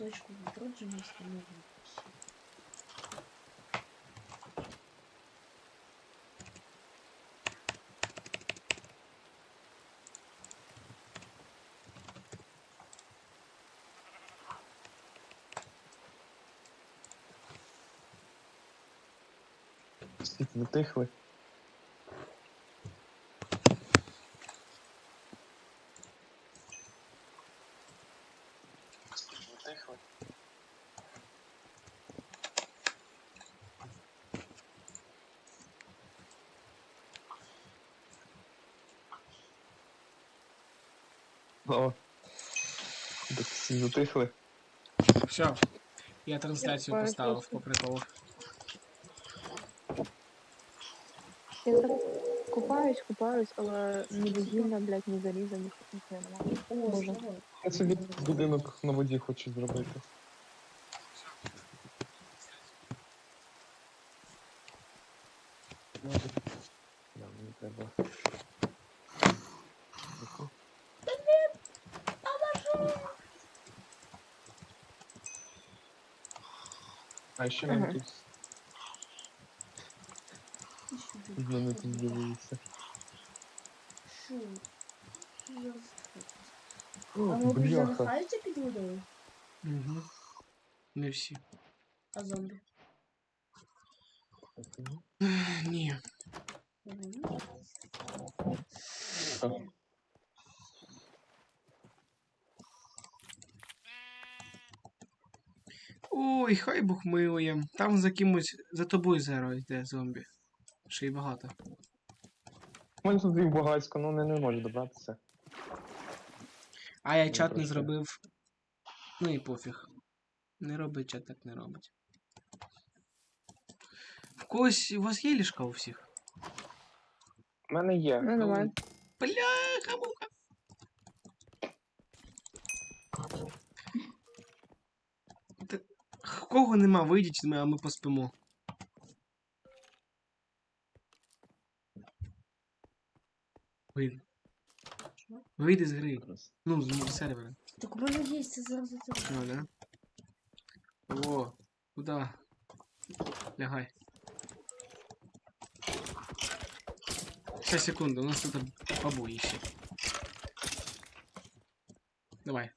точку відродження встановлюємо. Скільки витихли. О. Так всі затихли. Все. Я трансляцію Я поставив по приколу. Я так купаюсь, купаюсь, але ні вугілля, блядь, ні заліза, ні немає. Боже. Я собі будинок на воді хочу зробити. Може. Да, мені треба. Тихо. А ще нам Ага. тут Ти що ти? з мене тут з'явилися. Що? Що за А О, мобіль бляха. задихаються під водою? Угу. Не всі. А зомбі? Ех, Ні. Мгм. Так. Ой, хай Бог милує. Там за кимось за тобою зараз йде зомбі. Ще й багато. У мене тут їх багатько, але вони не можуть добратися. А я Ну, чат не зробив. Ну і пофіг. Не робить чат, так не робить. В когось у вас є ліжка у всіх? У мене є. Ну, давай. Бляха, муха. Кого нема, вийдіть, а ми поспимо. Вийди. Вийди з гри. Ну, з сервера. Так у мене є, це зараз за. Ну, да? О, куда? Лягай. Сейчас, секунду, у нас тут побоище. Давай.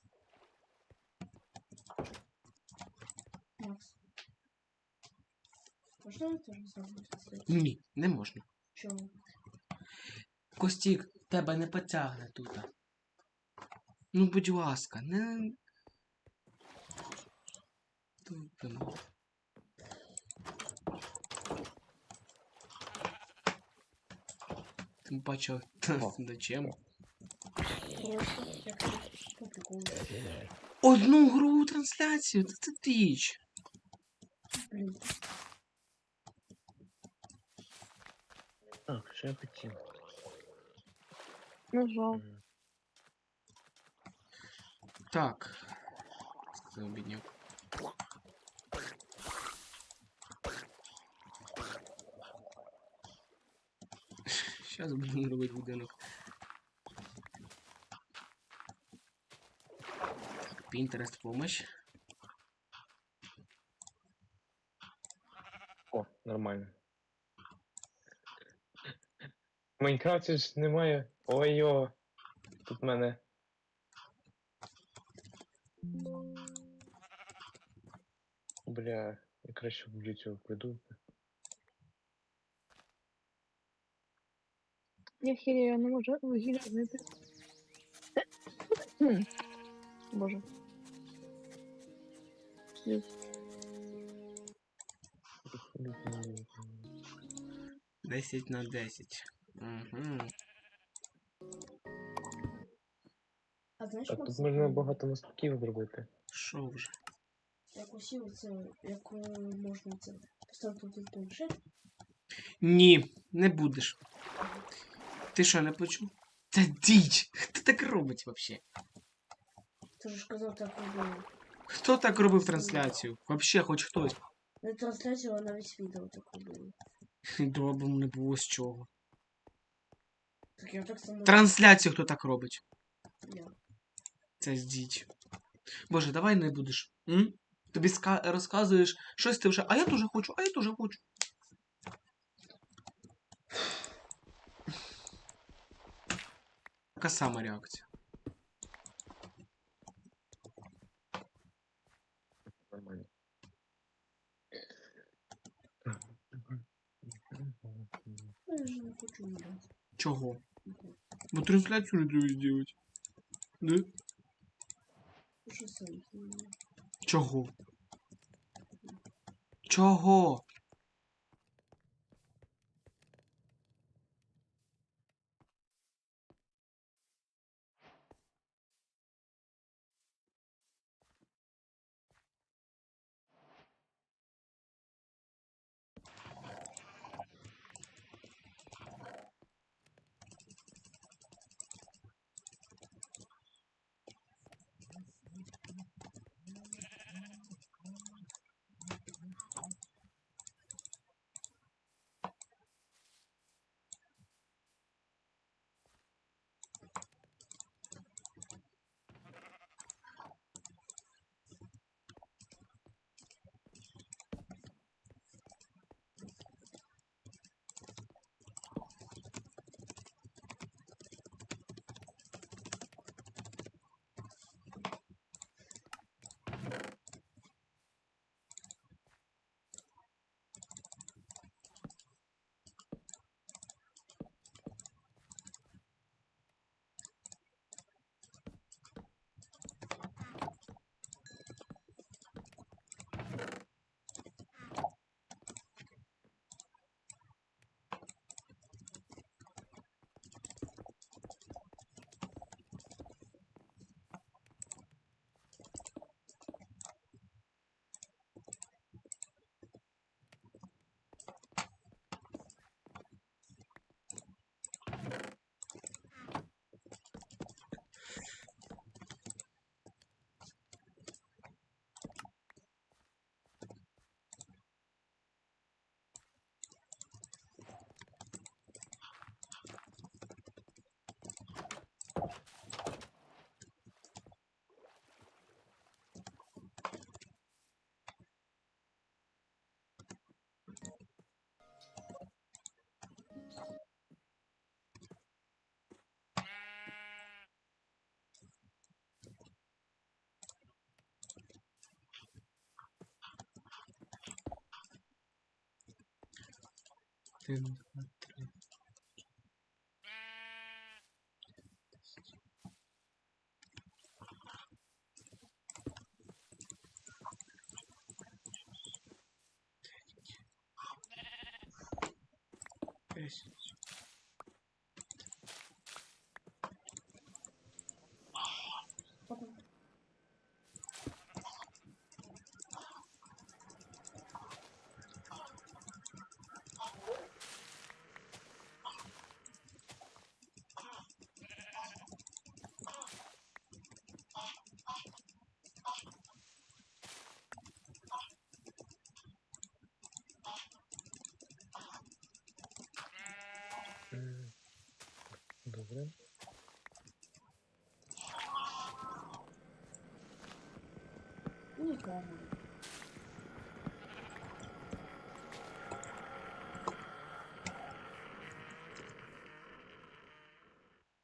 Макс. Можна я теж зроблю? Ні, не можна. Чому? Костік, тебе не потягне тут. Ну, будь ласка, не. Тут, ну. Тим паче, зачем? Одну гру трансляцію, це ти діч. Блін. Так, що я хотів? Нажав. Так. Це обідняк. Сейчас будемо робити будинок. Pinterest помощь. О, нормально. В Майнкрафті ж немає. Ой-йо. Тут в мене. Бля, я краще вб'ю цього придурка. Я хірі, я не можу вугілля знайти. Боже. 10 на 10. Угу. А знаєш, тут можна багато мостків зробити. Що вже? як усі оце, як е, можна це поставити тут планшет, Ні, не будеш. Ти що, не почув? Це діч! Хто так робить вообще? ти ж казав так робили. Хто так робив трансляцію? Вообще, хоч хтось. Не трансляцію, а навіть відео так робили. Добре, не було з чого. Так я так само. Трансляцію хто так робить? Я. Це ж. Боже, давай не будеш. М? Тобі ска- розказуєш щось ти вже, а я теж хочу, а я теж хочу. Така сама реакція. Нормально. Я же не хочу гуляти. Чого? Бо трансляцію не треба зробити. Да? Чого? Чого? Один, два, три. Десять. Потом. М, Добре. Нікого.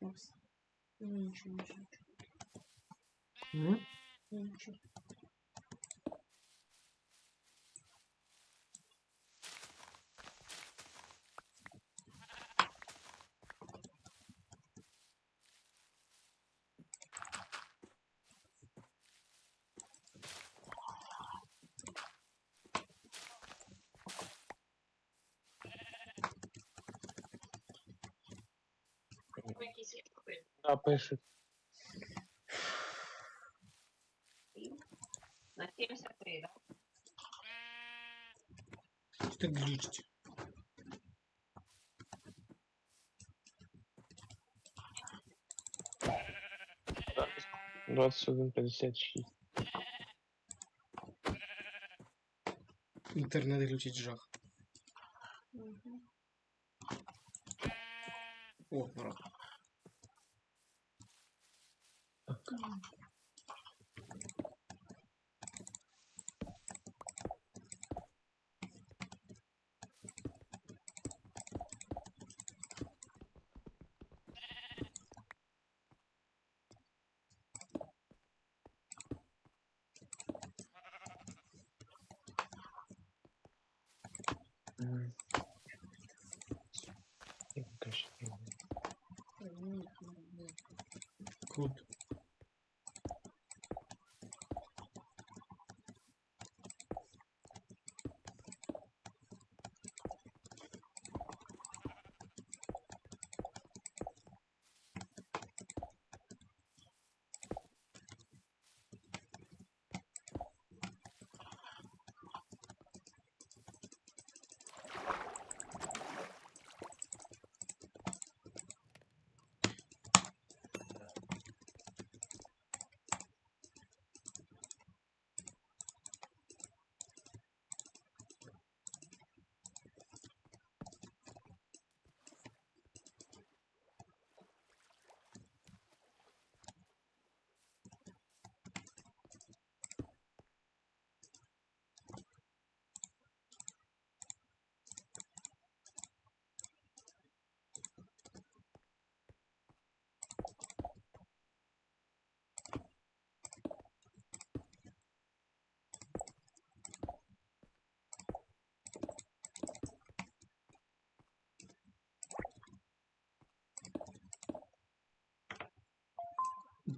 Макс. Ну, нічого, нічого. М? Ну, Нічого. Да, пишуть. На 73, да? Що так глючить? Запис 21.56. Інтернет глючить жах. Мгм. О, народ. Good.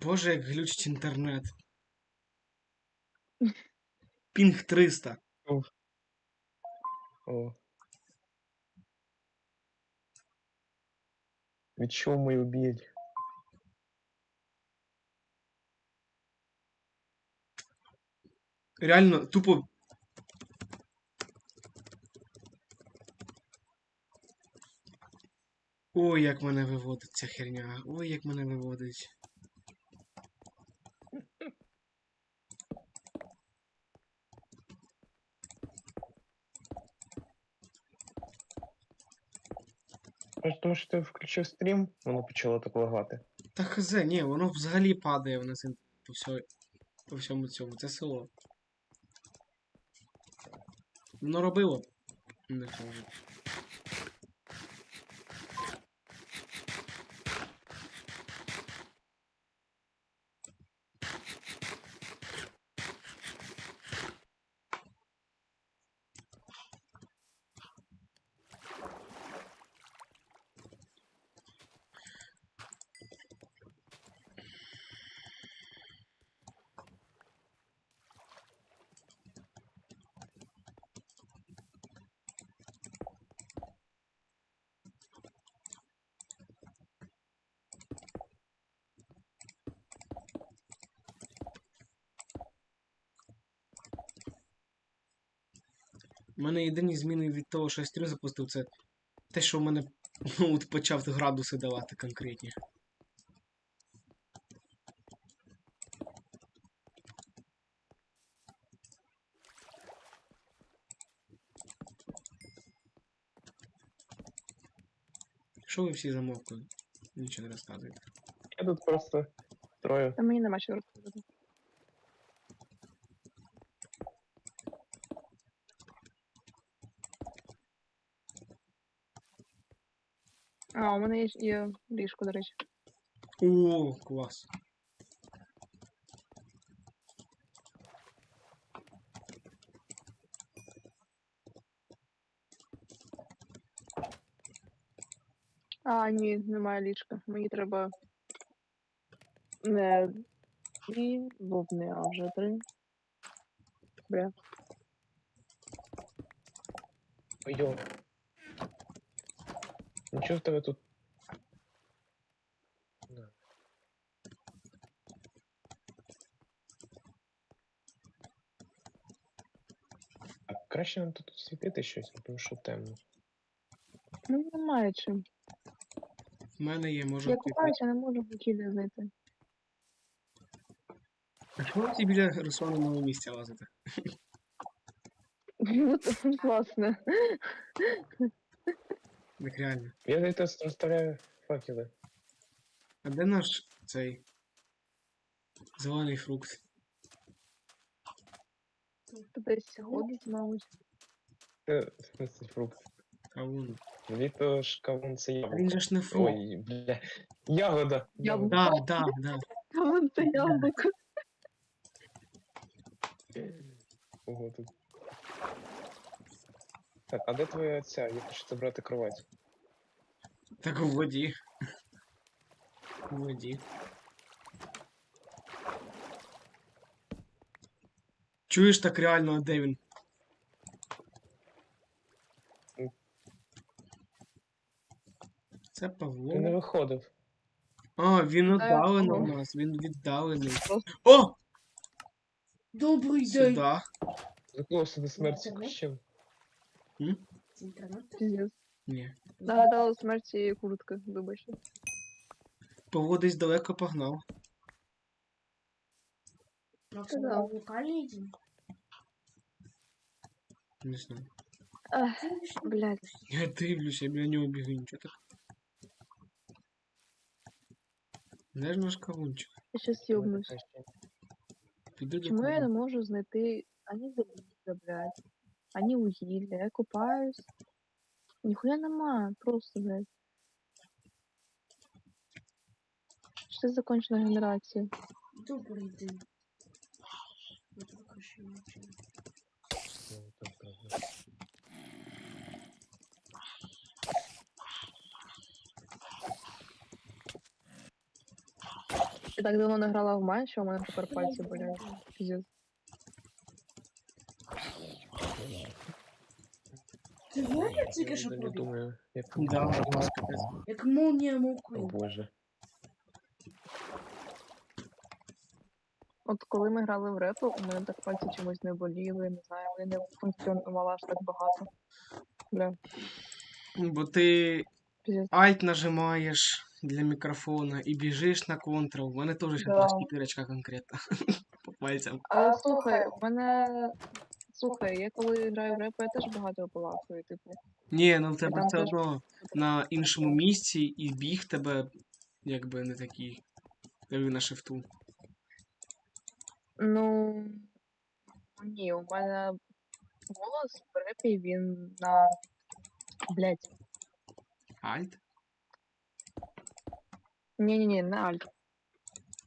Боже, як глючить інтернет. Пінг 300. О. Відчув мою біль. Реально, тупо. Ой, як мене виводить ця херня. Ой, як мене виводить. Тому що ти включив стрім, воно почало так лагати. Та хз, ні, воно взагалі падає в нас по, всьо... по всьому цьому. Це село. Воно робило. Не кажу. У мене єдині зміни від того, що я стрім запустив, це те, що в мене ну, от почав градуси давати конкретні. Що ви всі замовкли? Нічого не розказуєте. Я тут просто строю. Та мені нема що розказати. А, у мене є, є ліжко, до речі. О, клас. А, ні, немає ліжка. Мені треба не дві бубни, а вже три. Бля. Ой-йо. Нічого в тебе тут. На. А краще нам тут світити щось, тому що темно. Ну, немає чим. В мене є, може Я купаюся, не можу вихідне знайти. А чому ти біля Русланового місця лазите? От, Власне. Так реально. Я десь розставляю факели. А де наш цей зелений фрукт? Тут десь ходить, мабуть. Це, в смысле, фрукт. Кавун. Літо ж кавун це яблуко. він же ж не фрукт. Ой, бля. Ягода. Яблуко. Да, да, да. Вон це яблуко. Ого, тут. Так, а де твоя ця? Я хочу забрати кровать. Так в воді. В воді. Чуєш так реально, де він? Це Павло. Він не виходив. А, він віддалений у нас, він віддалений. О! Добрий день! Сюда. Заклався до смерті кущем. кущем. Це інтернет? Піздець. Ні. Нагадала смерті куртки, вибачте. Павло десь далеко погнав. Макс, Да. мы локальный один? Не знаю. Ах, Ты видишь, блядь. Я дивлюся, біля нього бігаю, нічого так. Де ж наш кавунчик? Я щас йобнусь. Піду до Чому я не кавуна. можу знайти ані заліза, блядь, ані вугілля? Я купаюсь. Ніхуя нема, просто, блядь. Що це за кончена генерація? Добрый день. Вот выключи ничего. Я так давно не грала в Майн, що у мене тепер пальці болять. Піздець. Ти знаєш, тільки що Я не пробіг? думаю, як Да, у нас капець. Як молнія О боже. От коли ми грали в репу, у мене так пальці чомусь не боліли, не знаю, вони не функціонували аж так багато. Бля, Бо ти піздець. Alt нажимаєш для мікрофона і біжиш на контрол. У мене теж Да. да. шкітирочка конкретно. По пальцям. Але слухай, у мене. Слухай, я коли граю в реп, я теж багато полахую, типу. Ні, ну в тебе там все теж- одно на іншому місці і біг тебе якби не такий, як на шифту. Ну. Ні, у мене голос в репі він на. Блять. Alt? Ні-ні-ні, на альт.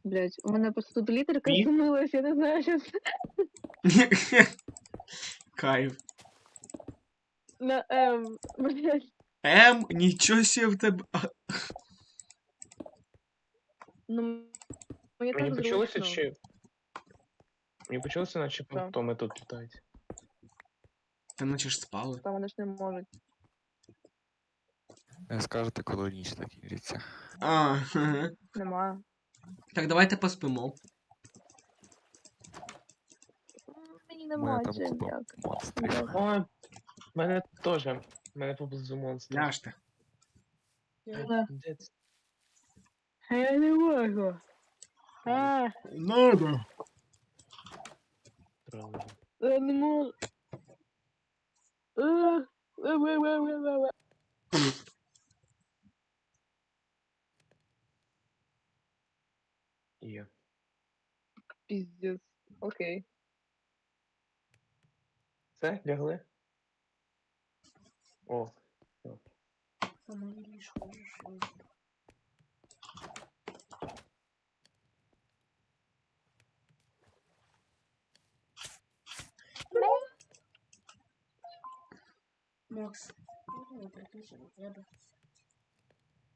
Блять, у мене просто тут літерка Ні? змилась, я не знаю, що це. Кайф. На М. Блять. М, нічого себе в тебе. А, Ну. Мені Мені так почулося, зручно. чи. Мені почулося, наче Що? фантоми тут літають. Та наче ж спали. Та вони ж не можуть. Не скажете, коли ніч закінчиться. А, ага. Немає. Так, давайте поспимо. Немає там чим купа як. монстрів. О, в мене теж. В мене поблизу монстр. Ляжте. Я- Де це? Я не можу. А, Надо. Я не можу. А, ва- ва- ва- ва- ва- ва. Є. Піздец. Окей. Все, лягли? О, По моей лишку уже. Макс, ну, приключи до тебе.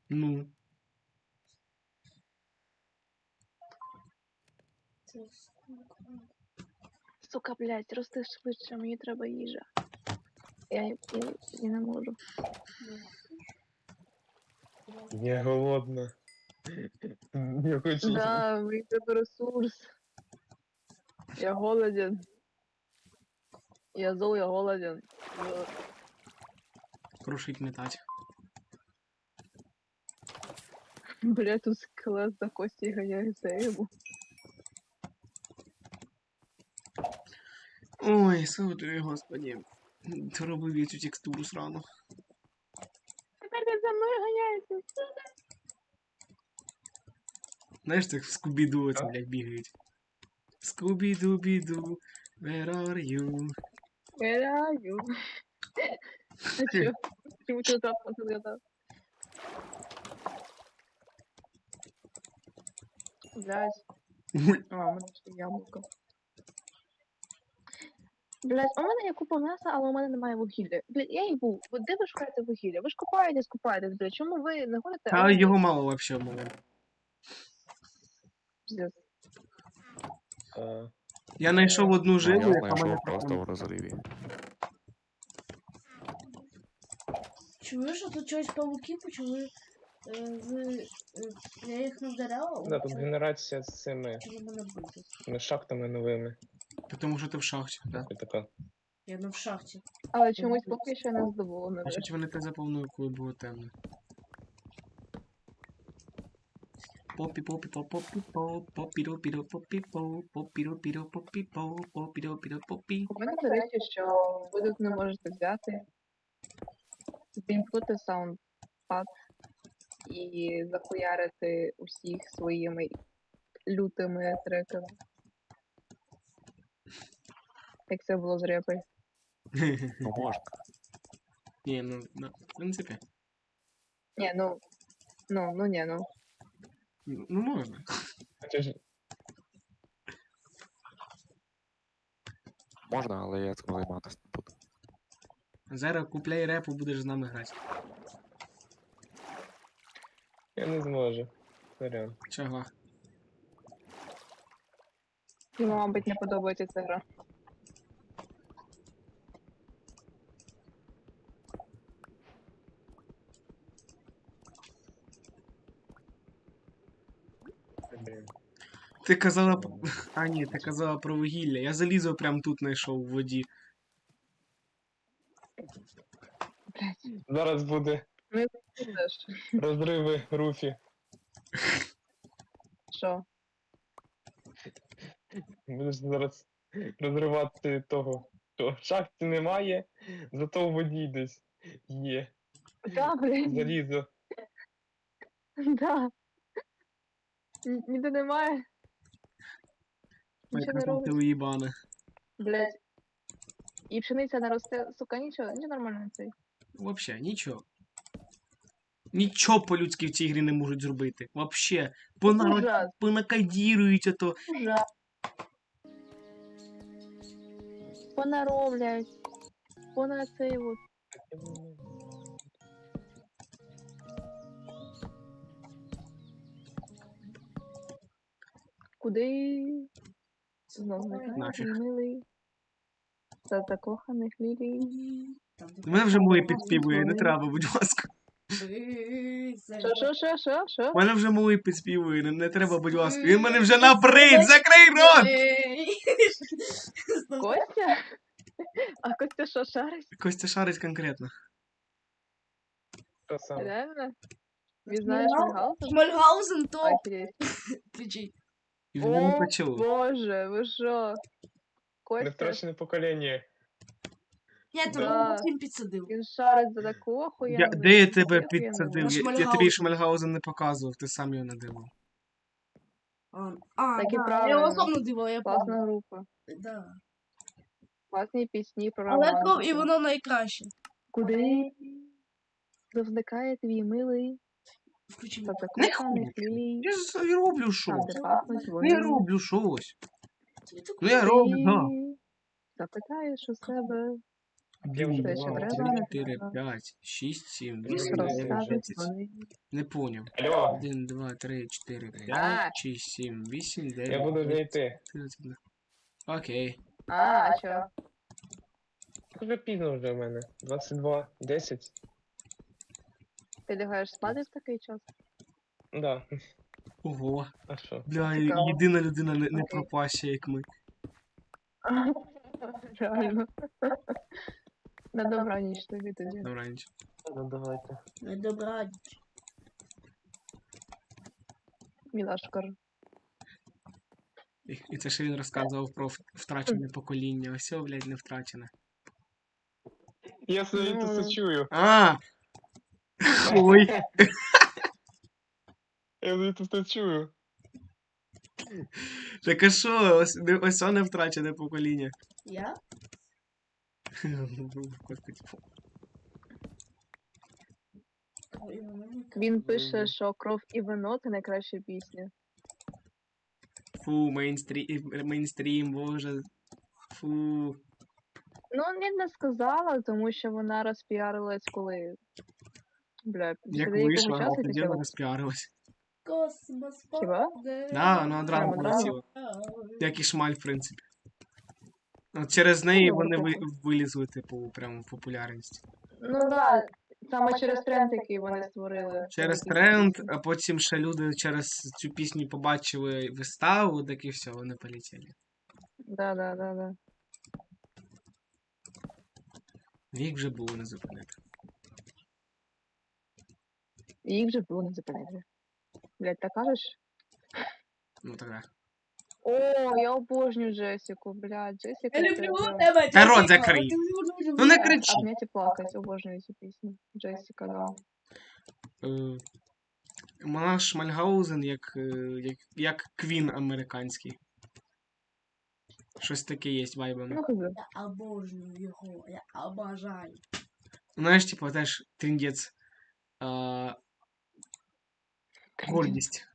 Ну. Це сколько? Сука, блядь, рости швидше, мені треба їжа. Я, я, я не можу. я голодна. Я хочу. їсти. Да, мені треба ресурс. Я голоден. Я зол, я голоден. Я- Крушить метать. Блядь, тут скелет за кості ганяється йому. Ой, сотри, господи. Доробив я цю текстуру срану. Тепер він за мною ганяється. Знаєш, так в Скубіду це, Так. блядь, бігають. Скубіду-біду, where are you? Граю. А чё? Почему ты так отгадал? Блядь. Ой, А, Блядь, у мене є купа м'яса, але у мене немає вугілля. Блядь, я їбу. Ви де ви шукаєте вугілля? Ви ж купаєтесь, купаєтесь, блядь. Чому ви не ходите? А його мало вообще мало. Пиздец. Я знайшов одну Ну, я жилу, яка мене знайшов просто в розриві. Чуєш, а тут чогось павуки почали е, з... е, Я їх не вдаряла, Да, тут генерація з цими почали мене бити. цими шахтами новими. Тому що ти в шахті, так. Така. Я не в шахті. Але чомусь поки що не задоволена. Значить вони те заповнили, коли було темно. Попі попі по попі попі по попіро піро попі по попіро піро попі. У мене до речі, що ви тут не можете взяти, вімкнути саундпад і захуярити усіх своїми лютими треками. Як це було з репою. Ну можна. Ні, ну, на- в принципі. Ні, ну. Ну, ну ні, ну. Ну ну, можна. Хоча ж Можна, але я цим займатися не буду. Зараз купляй репу, будеш з нами грати. я не зможу. Сорян. Чого? Йому, мабуть, не подобається ця гра. Блін. Ти казала. А ні, ти казала про вугілля. Я залізо прям тут знайшов в воді. Блять, Зараз буде ну теж. розриви руфі. Що? Будеш зараз розривати того, що в шахті немає, зато в воді десь є. Да, блядь, Залізо. да. Ні- Ніде немає. Не ти уїбана. Блять. І пшениця наросте, сука, нічого, нічого нормально цей. Вообще, нічого. Нічого по-людськи в цій грі не можуть зробити. Вообще. Понарод... Ужас, Понакодірують ото. ужас. Пона цей от. Куди? Милий. За закоханих лілій. Мене вже малий підспівує, не треба, будь ласка. Що, що, що, що, що? Мене вже малий підспівує, не, не треба, будь ласка. Він мене вже набрид, закрий рот! Костя? А Костя що, шарить? Костя шарить конкретно. Реально? Він знаєш Мюнхгаузен? Шмальгаузен. Охереть. І вже не О, почув. Боже, ви що? Костя, Невтрачене покоління. Я тебе Да. всім підсадив. він шарить за таку охуєнну. Я, де я тебе охуєнну підсадив? Я, я тобі Шмальгаузен. Шмальгаузен не показував, ти сам його надивив. А, а Так і да, я правильно. його сам надивила, я Класна пам'ятаю. група. Да. Класні пісні про Але то і воно найкраще. Куди? Завзникає твій милий, Включи мене. Я ж роблю щось. Ну я роблю щось. Ну я роблю, да. У себе, Я вже Те, що бачив. треба, не 4, 5, 6, 7, Ну, 8, 9, 10. Не поняв. 1, 2, 3, 4, 5, 6, 7, 8, 9. я буду вже йти. Окей. А, а що? Вже пізно вже в мене. 22, 10. Ти лягаєш спати в такий час? Да. Ого. А що? Бля, Цікаво. єдина людина не, не пропаща, як ми. Реально. На добраніч тобі тоді. Добраніч. Ну давайте. Не добра. Мілашкар. І, і це ще він розказував про в- втрачене покоління. Ось, о, блядь, не втрачене. Я собі Ну. це чую. А! Ой! Я собі це чую. Так а що? Ось, не- ось не втрачене покоління. Я? Ой, воно Він пише, що кров і вино це найкраща пісня. Фу, мейнстрім, мейнстрім, боже. Фу. Ну, я не сказала, тому що вона розпіарилась, коли. Бля, Як вийшла, а тоді вона розпіарилась. Космос. Хіба? Да, вона одразу полетіла. Як і шмаль, в принципі. От через неї вони ви, вилізли, типу, прямо в популярність. Ну да, саме через тренд, який вони створили. Через тренд, а потім ще люди через цю пісню побачили виставу, так і все, вони полетіли. Да, да, да, да. Їх вже було не зупинити. І їх вже було не зупинити. Блять, так кажеш? Ну тогда. О, я обожнюю Джесіку, блядь, Джесіка. Я люблю прям- тебе, Та рот закрий. Ну не кричи. Обнять і плакать, обожнюю цю пісню. Джесіка, да. Е, Мальгаузен як, е, як, як квін американський. Щось таке є вайбами. Ну, хз. Я обожнюю його, я обожаю. Знаєш, типу, теж тріндець. А, гордість.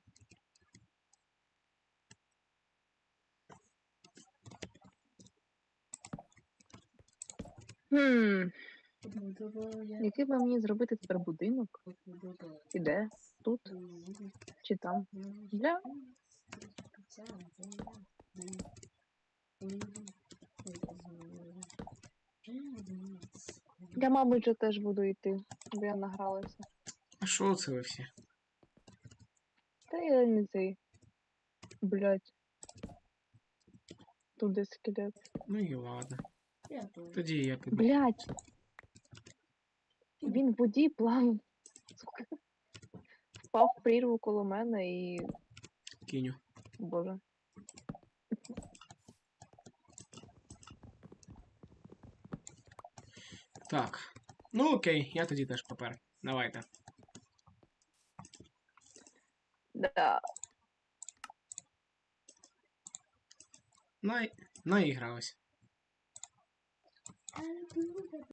Хм, який би мені зробити тепер будинок? І де? Тут чи там? Бля, я, мабуть, вже теж буду йти, бо я награлася. А що це ви всі? Я не цей. Блять. Тут скелет. Ну і ладно. Я теж. Тоді я піду. Блять. Він в воді плавав. Сука. Впав в прірву коло мене і. Киню. Боже. Так. Ну окей, я тоді теж попер. Давайте. Да. Люблю тебе.